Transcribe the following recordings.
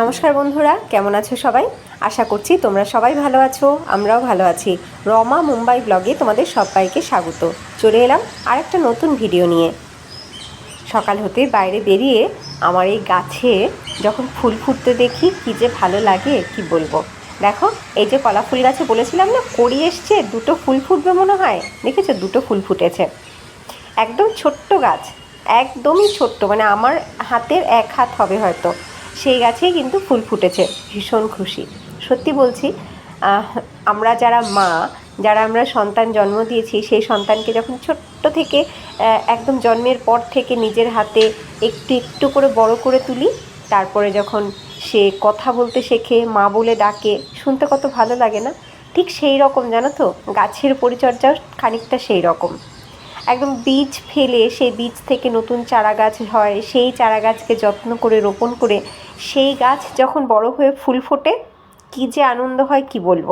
নমস্কার বন্ধুরা, কেমন আছো সবাই? আশা করছি তোমরা সবাই ভালো আছো, আমরাও ভালো আছি। রমা মুম্বাই ব্লগে তোমাদের সবাইকে স্বাগত। চলে এলাম আর একটা নতুন ভিডিও নিয়ে। সকাল হতে বাইরে বেরিয়ে আমার এই গাছে যখন ফুল ফুটতে দেখি, কী যে ভালো লাগে, কি বলব? দেখো, এই যে কলা ফুল গাছে বলেছিলাম না করি এসছে, দুটো ফুল ফুটবে মনে হয়। দেখেছ? দুটো ফুল ফুটেছে। একদম ছোট্ট গাছ, একদমই ছোট্ট মানে আমার হাতের এক হাত হবে হয়তো। সেই গাছেই কিন্তু ফুল ফুটেছে, ভীষণ খুশি। সত্যি বলছি আমরা যারা মা, যারা আমরা সন্তান জন্ম দিয়েছি, সেই সন্তানকে যখন ছোট্ট থেকে একদম জন্মের পর থেকে নিজের হাতে একটু একটু করে বড় করে তুলি, তারপরে যখন সে কথা বলতে শেখে, মা বলে ডাকে, শুনতে কত ভালো লাগে না? ঠিক সেই রকম, জানো তো? গাছের পরিচর্যাও খানিকটা সেই রকম। একদম বীজ ফেলে সেই বীজ থেকে নতুন চারা গাছ হয়, সেই চারা গাছকে যত্ন করে, রোপণ করে, সেই গাছ যখন বড় হয়ে ফুল ফোটে, কী যে আনন্দ হয় কি বলব?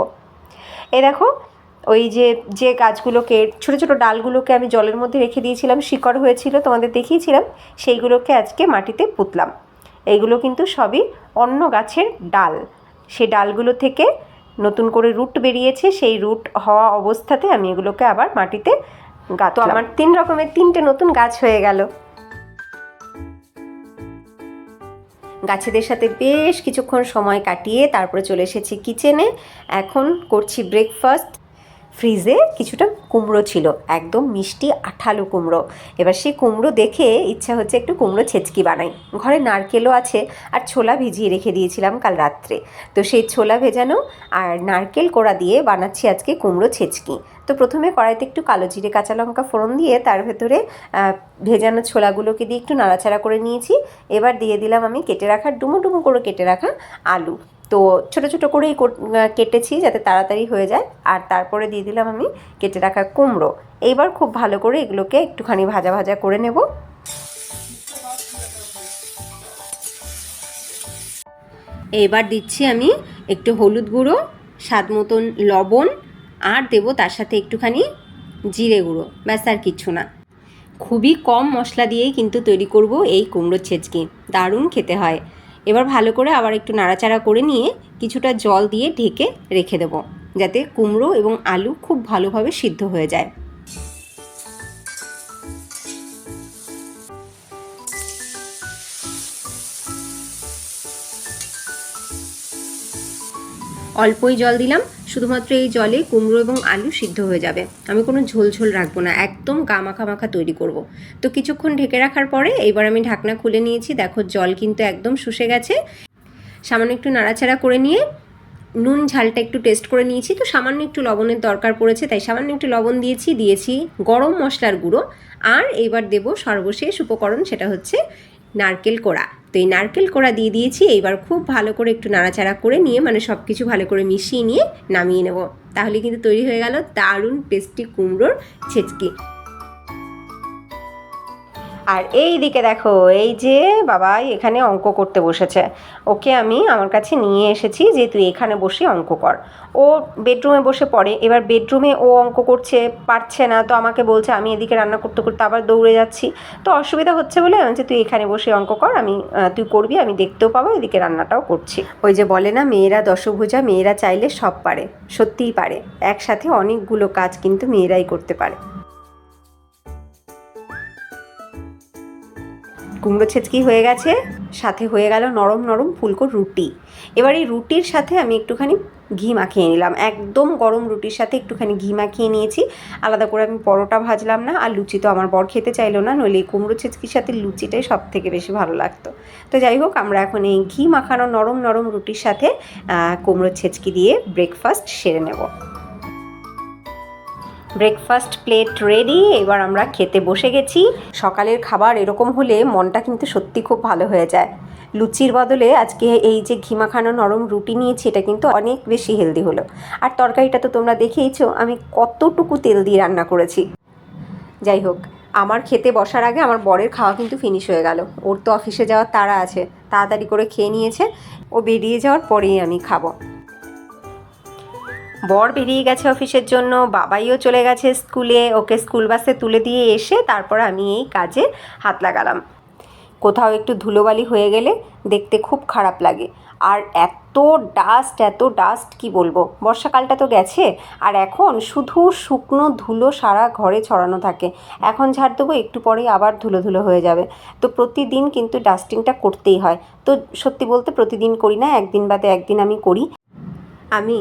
এ দেখো, ওই যে যে গাছগুলোকে, ছোটো ছোটো ডালগুলোকে আমি জলের মধ্যে রেখে দিয়েছিলাম, শিকড় হয়েছিল তোমাদের দেখিয়েছিলাম, সেইগুলোকে আজকে মাটিতে পুঁতলাম। এইগুলো কিন্তু সবই অন্য গাছের ডাল। সে ডালগুলো থেকে নতুন করে রুট বেরিয়েছে, সেই রুট হওয়া অবস্থাতে আমি এগুলোকে আবার মাটিতে গাছ তো আমার তিন রকমের তিনটে নতুন গাছ হয়ে গেল। গাছেদের সাথে বেশ কিছুক্ষণ সময় কাটিয়ে তারপরে চলে এসেছি কিচেনে এখন করছি ব্রেকফাস্ট ফ্রিজে কিছুটা কুমড়ো ছিল, একদম মিষ্টি আঠালো কুমড়ো। এবার সেই কুমড়ো দেখে ইচ্ছা হচ্ছে একটু কুমড়ো ছেচকি বানাই। ঘরে নারকেলও আছে আর ছোলা ভিজিয়ে রেখে দিয়েছিলাম কাল রাত্রে। তো সেই ছোলা ভেজানো আর নারকেল কোড়া দিয়ে বানাচ্ছি আজকে কুমড়ো ছেচকি। তো প্রথমে কড়াইতে একটু কালো জিরে, কাঁচা লঙ্কা ফোড়ন দিয়ে তার ভেতরে ভেজানো ছোলাগুলোকে দিয়ে একটু নাড়াচাড়া করে নিয়েছি। এবার দিয়ে দিলাম আমি কেটে রাখা, ডুমো ডুমো করে কেটে রাখা আলু। তো ছোট ছোট করেই কোট- কেটেছি যাতে তাড়াতাড়ি হয়ে যায়। আর তারপরে দিয়ে দিলাম আমি কেটে রাখা কুমড়ো। এইবার খুব ভালো করে এগুলোকে একটুখানি ভাজা ভাজা করে নেব। এবার দিচ্ছি আমি একটু হলুদ গুঁড়ো, স্বাদ মতন লবণ, আর দেবো তার সাথে একটুখানি জিরে গুঁড়ো। ব্যাস আর কিচ্ছু না। খুবই কম মশলা দিয়েই কিন্তু তৈরি করব এই কুমড়ো ছেচকি। দারুণ খেতে হয়। এবার ভালো করে আবার একটু নাড়াচাড়া করে নিয়ে কিছুটা জল দিয়ে ঢেকে রেখে দেবো, যাতে কুমড়ো এবং আলু খুব ভালোভাবে সিদ্ধ হয়ে যায়। অল্পই জল দিলাম, শুধুমাত্র এই জলে কুমড়ো এবং আলু সিদ্ধ হয়ে যাবে। আমি কোনো ঝোল ঝোল রাখব না, একদম গা মাখা তৈরি করব। তো কিছুক্ষণ ঢেকে রাখার পরে এইবার আমি ঢাকনা খুলে নিয়েছি। দেখো, জল কিন্তু একদম শুষে গেছে। সামান্য একটু নাড়াচাড়া করে নিয়ে নুন ঝালটা একটু টেস্ট করে নিয়েছি। তো সামান্য একটু লবণের দরকার পড়েছে, তাই সামান্য একটু লবণ দিয়েছি দিয়েছি গরম মশলার গুঁড়ো। আর এইবার দেব সর্বশেষ উপকরণ, সেটা হচ্ছে নারকেল কোড়া। তো এই নারকেল কোড়া দিয়ে দিয়েছি, এইবার খুব ভালো করে একটু নাড়াচাড়া করে নিয়ে মানে সব কিছু ভালো করে মিশিয়ে নিয়ে নামিয়ে নেব। তাহলে কিন্তু তৈরি হয়ে গেল দারুণ টেস্টি কুমড়োর ছেচকি। আর এই দিকে দেখো, এই যে বাবাই এখানে অঙ্ক করতে বসেছে। ওকে আমি আমার কাছে নিয়ে এসেছি যে তুই এখানে বসে অঙ্ক কর। ও বেডরুমে বসে পড়ে, এবার বেডরুমে ও অঙ্ক করছে, পারছে না, তো আমাকে বলছে আমি এদিকে রান্না করতে করতে আবার দৌড়ে যাচ্ছি। তো অসুবিধা হচ্ছে বলে আমি তুই এখানে বসে অঙ্ক কর, আমি তুই করবি, আমি দেখতেও পাবো, এদিকে রান্নাটাও করছি। ওই যে বলে না, মেয়েরা দশভুজা, মেয়েরা চাইলে সব পারে, সত্যিই পারে। একসাথে অনেকগুলো কাজ কিন্তু মেয়েরাই করতে পারে। কুমড়ো ছেচকি হয়ে গেছে, সাথে হয়ে গেল নরম নরম ফুলকো রুটি। এবার এই রুটির সাথে আমি একটুখানি ঘি মাখিয়ে নিলাম। একদম গরম রুটির সাথে একটুখানি ঘি মাখিয়ে নিয়েছি। আলাদা করে আমি পরোটা ভাজলাম না, আর লুচি তো আমার বর খেতে চাইলো না, নইলে কুমড়ো ছেচকির সাথে লুচিটাই সব থেকে বেশি ভালো লাগতো। তো যাই হোক, আমরা এখন এই ঘি মাখানো নরম নরম রুটির সাথে কুমড়ো ছেচকি দিয়ে ব্রেকফাস্ট সেরে নেব। ব্রেকফাস্ট প্লেট রেডি এবার আমরা খেতে বসে গেছি। সকালের খাবার এরকম হলে মনটা কিন্তু সত্যি খুব ভালো হয়ে যায়। লুচির বদলে আজকে এই যে ঘি মাখানো নরম রুটি নিয়েছি, এটা কিন্তু অনেক বেশি হেলদি হলো। আর তরকারিটা তো তোমরা দেখেইছো, আমি কতটুকু তেল দিয়ে রান্না করেছি। যাই হোক, আমার খেতে বসার আগে আমার বরের খাওয়া কিন্তু ফিনিশ হয়ে গেল। ওর তো অফিসে যাওয়ার তাড়া আছে, তাড়াতাড়ি করে খেয়ে নিয়েছে। ও বেরিয়ে যাওয়ার পরেই আমি খাব। বর বেরিয়ে গেছে অফিসের জন্য, বাবাইও চলে গেছে স্কুলে, ওকে স্কুল বাসে তুলে দিয়ে এসে তারপর আমি এই কাজে হাত লাগালাম। কোথাও একটু ধুলোবালি হয়ে গেলে দেখতে খুব খারাপ লাগে। আর এত ডাস্ট এত ডাস্ট কি বলব? বর্ষাকালটা তো গেছে, আর এখন শুধু শুকনো ধুলো সারা ঘরে ছড়ানো থাকে। এখন ঝাড় দেবো, একটু পরেই আবার ধুলো ধুলো হয়ে যাবে। তো প্রতিদিন কিন্তু ডাস্টিংটা করতেই হয়। তো সত্যি বলতে প্রতিদিন করি না, একদিন বাদে একদিন আমি করি। আমি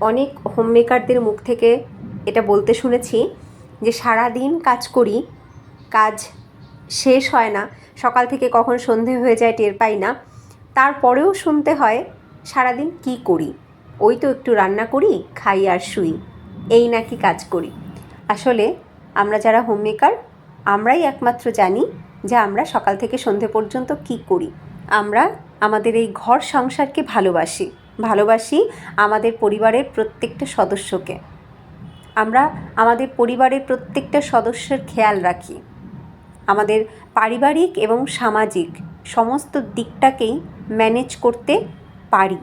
অনেক হোম মেকারদের মুখ থেকে এটা বলতে শুনেছি যে সারা দিন কাজ করি, কাজ শেষ হয় না, সকাল থেকে কখন সন্ধে হয়ে যায় টের পাই না। তারপরেও শুনতে হয় সারাদিন কি করি? ওই তো একটু রান্না করি, খাই আর শুই, এই নাকি কাজ করি। আসলে আমরা যারা হোম মেকার আমরাই একমাত্র জানি যে আমরা সকাল থেকে সন্ধে পর্যন্ত কি করি। আমরা আমাদের এই ঘর সংসারকে ভালোবাসি। ভালোবাসি আমাদের পরিবারের প্রত্যেকটা সদস্যকে। আমরা আমাদের পরিবারের প্রত্যেকটা সদস্যের খেয়াল রাখি। আমাদের পারিবারিক এবং সামাজিক সমস্ত দিকটাকেই ম্যানেজ করতে পারি,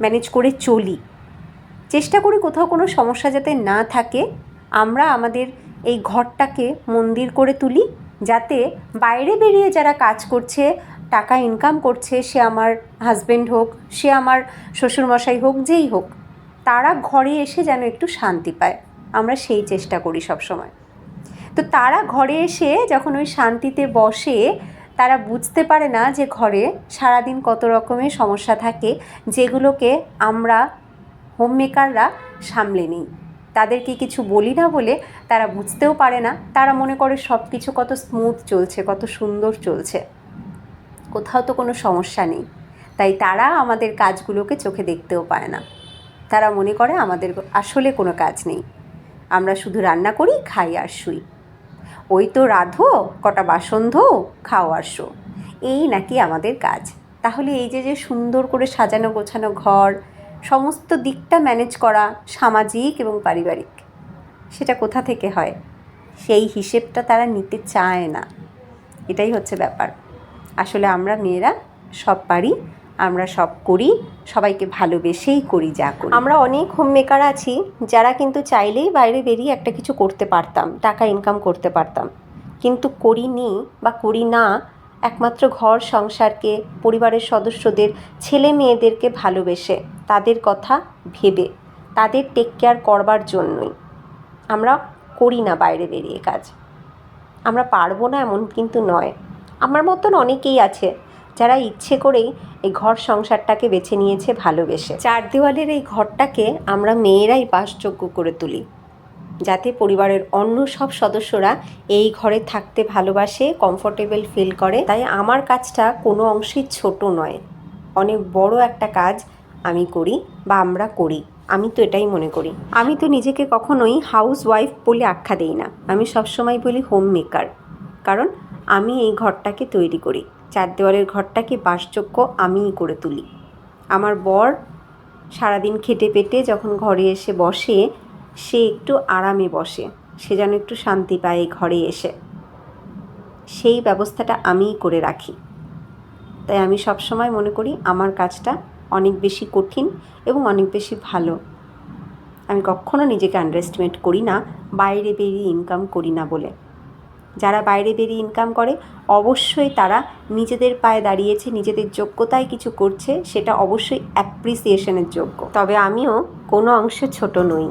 ম্যানেজ করে চলি। চেষ্টা করি কোথাও কোনো সমস্যা যাতে না থাকে, আমরা আমাদের এই ঘরটাকে মন্দির করে তুলি, যাতে বাইরে বেরিয়ে যারা কাজ করছে টাকা ইনকাম করছে, সে আমার হাজব্যান্ড হোক, সে আমার শ্বশুরমশাই হোক, যেই হোক, তারা ঘরে এসে যেন একটু শান্তি পায়। আমরা সেই চেষ্টা করি সবসময়। তো তারা ঘরে এসে যখন ওই শান্তিতে বসে, তারা বুঝতে পারে না যে ঘরে সারাদিন কত রকমের সমস্যা থাকে, যেগুলোকে আমরা হোম মেকাররা সামলে নিই। তাদেরকে কিছু বলি না বলে তারা বুঝতেও পারে না। তারা মনে করে সব কিছু কত স্মুথ চলছে, কত সুন্দর চলছে। কোথাও তো কোনো সমস্যা নেই। তাই তারা আমাদের কাজগুলোকে চোখে দেখতেও পায় না। তারা মনে করে আমাদের আসলে কোনো কাজ নেই। আমরা শুধু রান্না করি, খাই আর শুই। ওই তো রাধো, কটা বাসন ধো, খাও আর শো। এই নাকি আমাদের কাজ। তাহলে এই যে যে সুন্দর করে সাজানো গোছানো ঘর, সমস্ত দিকটা ম্যানেজ করা সামাজিক এবং পারিবারিক, সেটা কোথা থেকে হয়? সেই হিসেবটা তারা নিতে চায় না। এটাই হচ্ছে ব্যাপার। আসলে আমরা মেয়েরা সব পারি, আমরা সব করি, সবাইকে ভালোবেসেই করি যা করি। আমরা অনেক হোম মেকার আছি, যারা কিন্তু চাইলেই বাইরে বেরিয়ে একটা কিছু করতে পারতাম, টাকা ইনকাম করতে পারতাম। কিন্তু করিনি বা করি না, একমাত্র ঘর সংসারকে, পরিবারের সদস্যদের, ছেলে মেয়েদেরকে ভালোবেসে, তাদের কথা ভেবে, তাদের টেক কেয়ার করবার জন্যই। আমরা করি না বাইরে বেরিয়ে কাজ। আমরা পারব না এমন কিন্তু নয়। আমার মতন অনেকেই আছে যারা ইচ্ছে করেই এই ঘর সংসারটাকে বেছে নিয়েছে ভালোবেসে। চার দেওয়ালের এই ঘরটাকে আমরা মেয়েরাই বাসযোগ্য করে তুলি, যাতে পরিবারের অন্য সব সদস্যরা এই ঘরে থাকতে ভালোবাসে কমফোর্টেবল ফিল করে। তাই আমার কাজটা কোনো অংশেই ছোট নয়, অনেক বড় একটা কাজ আমি করি বা আমরা করি। আমি তো এটাই মনে করি। আমি তো নিজেকে কখনোই হাউস ওয়াইফ বলে আখ্যা দেই না। আমি সবসময় বলি হোম মেকার কারণ আমি এই ঘরটাকে তৈরি করি। চার দেওয়ালের ঘরটাকে বাসযোগ্য আমিই করে তুলি। আমার বর সারাদিন খেটে পেটে যখন ঘরে এসে বসে, সে একটু আরামে বসে। সে যেন একটু শান্তি পায় এই ঘরে এসে। সেই ব্যবস্থাটা আমিই করে রাখি। তাই আমি সবসময় মনে করি আমার কাজটা অনেক বেশি কঠিন এবং অনেক বেশি ভালো। আমি কখনো নিজেকে আন্ডারএস্টিমেট করি না, বাইরে বেরিয়ে ইনকাম করি না বলে। যারা বাইরে বেরিয়ে ইনকাম করে, অবশ্যই তারা নিজেদের পায়ে দাঁড়িয়েছে, নিজেদের যোগ্যতায় কিছু করছে, সেটা অবশ্যই অ্যাপ্রিসিয়েশনের যোগ্য। তবে আমিও কোনো অংশে ছোট নই।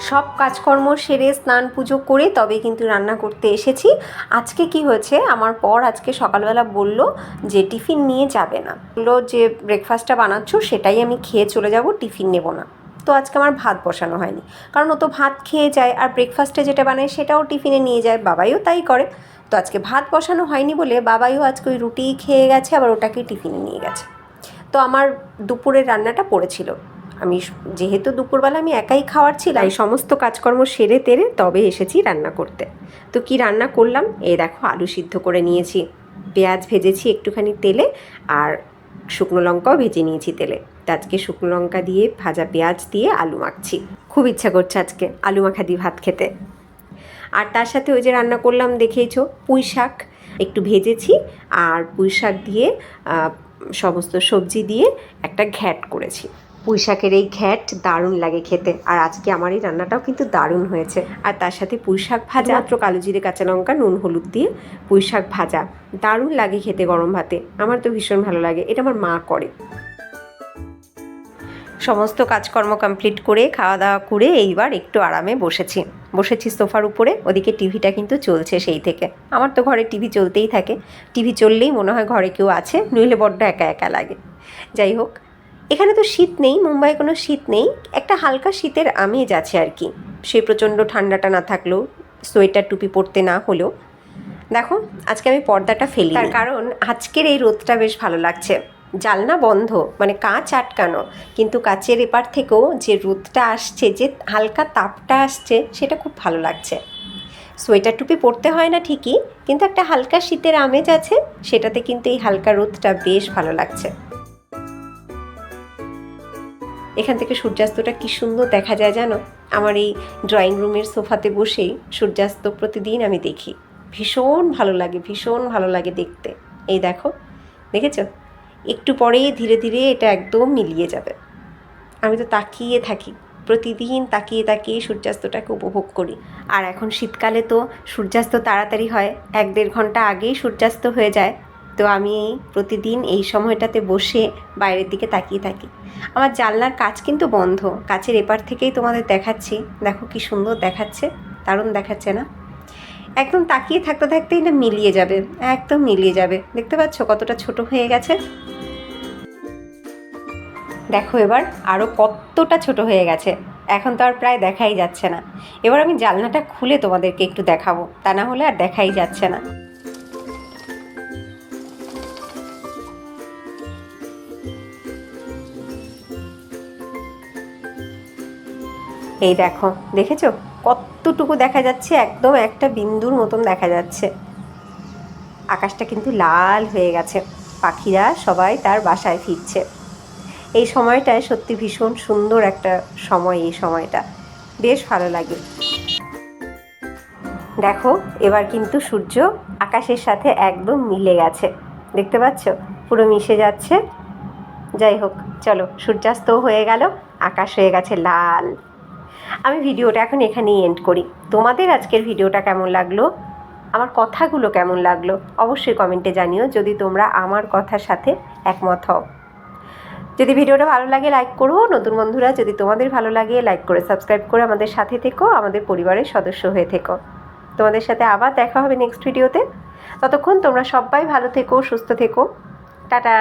সব কাজকর্ম সেরে স্নান পুজো করে তবে কিন্তু রান্না করতে এসেছি। আজকে কি হয়েছে? আমার পর আজকে সকালবেলা বলল যে টিফিন নিয়ে যাবে না। বলল যে ব্রেকফাস্টটা বানাচ্ছ, সেটাই আমি খেয়ে চলে যাব, টিফিন নেব না। তো আজকে আমার ভাত বসানো হয়নি। কারণ ও তো ভাত খেয়ে যায় আর ব্রেকফাস্টে যেটা বানায় সেটাও টিফিনে নিয়ে যায়, বাবাইও তাই করে। তো আজকে ভাত বসানো হয়নি বলে বাবাইও আজকে ওই রুটি খেয়ে গেছে, আবার ওটাকে টিফিনে নিয়ে গেছে। তো আমার দুপুরের রান্নাটা পড়েছিল। আমি যেহেতু দুপুরবেলা আমি একাই খাওয়ার ছিলাম, এই সমস্ত কাজকর্ম সেরে তেরে তবে এসেছি রান্না করতে। তো কি রান্না করলাম? এই দেখো, আলু সিদ্ধ করে নিয়েছি। পেঁয়াজ ভেজেছি একটুখানি তেলে আর শুকনো লঙ্কাও ভেজে নিয়েছি তেলে। আজকে শুকনো লঙ্কা দিয়ে ভাজা পেঁয়াজ দিয়ে আলু মাখছি। খুব ইচ্ছা করছে আজকে আলু মাখা দিয়ে ভাত খেতে। আর তার সাথে ওই যে রান্না করলাম দেখেইছো পুঁই শাক। একটু ভেজেছি আর পুঁই শাক দিয়ে সমস্ত সবজি দিয়ে একটা ঘ্যাট করেছি। পুঁই শাকের এই ঘ্যাট দারুণ লাগে খেতে। আর আজকে আমার এই রান্নাটাও কিন্তু দারুণ হয়েছে। আর তার সাথে পুঁই শাক ভাজা মাত্র কালো জিরে কাঁচা লঙ্কা নুন হলুদ দিয়ে পুঁই শাক ভাজা। দারুণ লাগে খেতে গরম ভাতে। আমার তো ভীষণ ভালো লাগে। এটা আমার মা করে। সমস্ত কাজকর্ম কমপ্লিট করে খাওয়া দাওয়া করে এইবার একটু আরামে বসেছি। বসেছি সোফার উপরে, ওদিকে টিভিটা কিন্তু চলছে সেই থেকে। আমার তো ঘরে টিভি চলতেই থাকে। টিভি চললেই মনে হয় ঘরে কেউ আছে, নইলে বড্ড একা একা লাগে। যাই হোক, এখানে তো শীত নেই, মুম্বাই কোনো শীত নেই। একটা হালকা শীতের আমেজ আছে আর কি। সে প্রচণ্ড ঠান্ডাটা না থাকলেও, সোয়েটার টুপি পরতে না হলেও। দেখো, আজকে আমি পর্দাটা ফেলি। তার কারণ, আজকের এই রোদটা বেশ ভালো লাগছে। জালনা বন্ধ মানে কাঁচ আটকানো। কিন্তু কাঁচের এপার থেকেও যে রোদটা আসছে, যে হালকা তাপটা আসছে, সেটা খুব ভালো লাগছে। সোয়েটার টুপি পরতে হয় না ঠিকই, কিন্তু একটা হালকা শীতের আমেজ আছে, সেটাতে কিন্তু এই হালকা রোদটা বেশ ভালো লাগছে। এখান থেকে সূর্যাস্তটা কি সুন্দর দেখা যায় জানো? আমার এই ড্রয়িং রুমের সোফাতে বসেই সূর্যাস্ত প্রতিদিন আমি দেখি। ভীষণ ভালো লাগে, ভীষণ ভালো লাগে দেখতে। এই দেখো, দেখেছ? একটু পরেই ধীরে ধীরে এটা একদম মিলিয়ে যাবে। আমি তো তাকিয়ে থাকি, প্রতিদিন তাকিয়ে তাকিয়ে সূর্যাস্তটাকে উপভোগ করি। আর এখন শীতকালে তো সূর্যাস্ত তাড়াতাড়ি হয়, এক দেড় ঘণ্টা আগেই সূর্যাস্ত হয়ে যায়। তো আমি প্রতিদিন এই সময়টাতে বসে বাইরের দিকে তাকিয়ে থাকি। আমার জানলার কাজ কিন্তু বন্ধ কাছের এপার থেকেই তোমাদের দেখাচ্ছি। দেখো কি সুন্দর দেখাচ্ছে, দারুণ দেখাচ্ছে না? একদম তাকিয়ে থাকতে থাকতেই না মিলিয়ে যাবে, একদম মিলিয়ে যাবে। দেখতে পাচ্ছ কতটা ছোট হয়ে গেছে? দেখো এবার আরও কতটা ছোট হয়ে গেছে। এখন তো আর প্রায় দেখাই যাচ্ছে না। এবার আমি জানলাটা খুলে তোমাদেরকে একটু দেখাবো, তা না হলে আর দেখাই যাচ্ছে না। এই দেখো, দেখেছ? কতটুকু দেখা যাচ্ছে? একদম একটা বিন্দুর মতন দেখা যাচ্ছে। আকাশটা কিন্তু লাল হয়ে গেছে। পাখিরা সবাই তার বাসায় ফিরছে। এই সময়টায় সত্যি ভীষণ সুন্দর একটা সময় এই সময়টা। বেশ ভালো লাগে। দেখো, এবার কিন্তু সূর্য আকাশের সাথে একদম মিলে গেছে। দেখতে পাচ্ছ? পুরো মিশে যাচ্ছে। যাই হোক, চলো, সূর্যাস্তও হয়ে গেল। আকাশ হয়ে গেছে লাল। আমি ভিডিওটা এখন এখানেই এন্ড করি। তোমাদের আজকের ভিডিওটা কেমন লাগল? আমার কথাগুলো কেমন লাগল? অবশ্যই কমেন্টে জানিও, যদি তোমরা আমার কথার সাথে একমত হও। যদি ভিডিওটা ভালো লাগে লাইক করো। নতুন বন্ধুরা, যদি তোমাদের ভালো লাগে লাইক করে সাবস্ক্রাইব করে আমাদের সাথে থেকো, আমাদের পরিবারের সদস্য হয়ে থেকো। তোমাদের সাথে আবার দেখা হবে নেক্সট ভিডিওতে ততক্ষণ তোমরা সবাই ভালো থেকো, সুস্থ থেকো। টাটা!